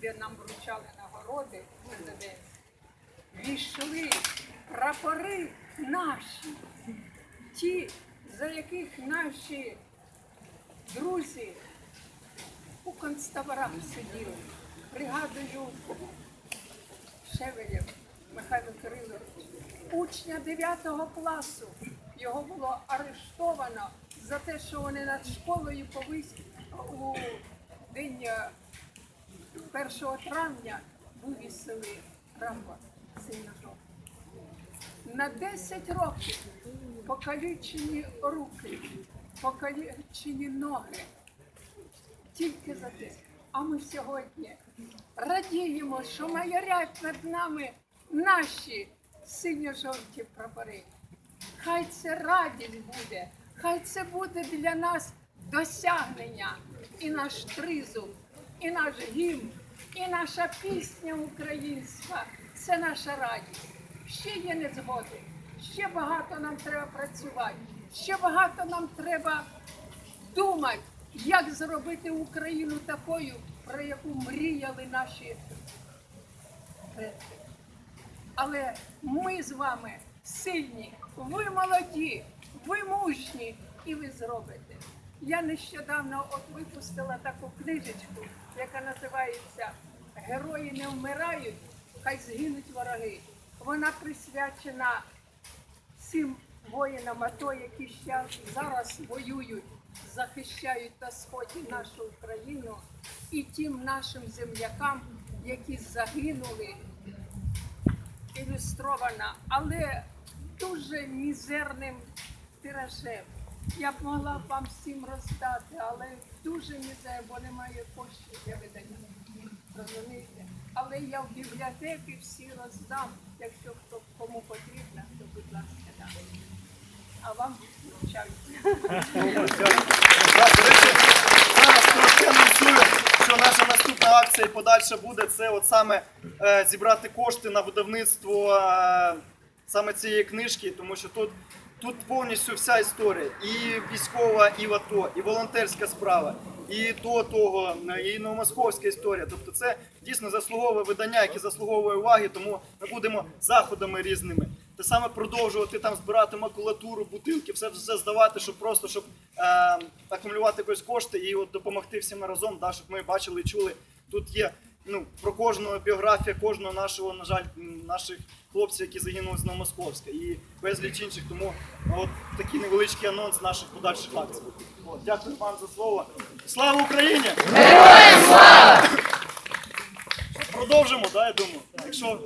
де нам вручали нагороди президент, війшли прапори наші, ті, за яких наші друзі у концтаборах сиділи. Пригадую Шевелєв Михайло Кирилович, учня 9 класу. Його було арештовано за те, що вони над школою повис 1 травня вивісили рапорт сильно на 10 років покалічені руки, покалічені ноги. Тільки за те. А ми сьогодні радіємо, що майорять над нами наші синьо-жовті прапори. Хай це радість буде, хай це буде для нас досягнення і наш тризуб, і наш гімн, і наша пісня українська. Це наша радість. Ще є незгоди, ще багато нам треба працювати, ще багато нам треба думати, як зробити Україну такою, про яку мріяли наші предки. Але ми з вами сильні, ви молоді, ви мужні, і ви зробите. Я нещодавно от випустила таку книжечку, яка називається Герої не вмирають, хай згинуть вороги. Вона присвячена всім воїнам АТО, які ще зараз воюють, захищають на сході нашу Україну, і тим нашим землякам, які загинули ілюстрована, але дуже мізерним тиражем. Я б могла вам всім роздати, але дуже мізер, бо немає коштів для видання. Розумієте? Але я в бібліотеки всі роздам, якщо хто кому потрібно, то будь ласка, да. А вам анонсую, що наша наступна акція і подальша буде це от саме е, зібрати кошти на видавництво е, саме цієї книжки, тому що тут, тут повністю вся історія. І військова, і в АТО, і волонтерська справа, і до того, е, і новомосковська історія. Тобто це дійсно заслуговує видання, яке заслуговує уваги, тому ми будемо заходами різними. Те саме продовжувати там збирати макулатуру, бутилки, все, все здавати, щоб просто щоб е, акумулювати якось кошти і от допомогти всім разом, да, щоб ми бачили і чули. Тут є ну, про кожного біографія кожного нашого, на жаль, наших хлопців, які загинули з Новомосковська, і безліч інших. Тому от такий невеличкий анонс наших подальших акцій. От, дякую вам за слово. Слава Україні! Героям слава! Продовжимо, да, я думаю. Якщо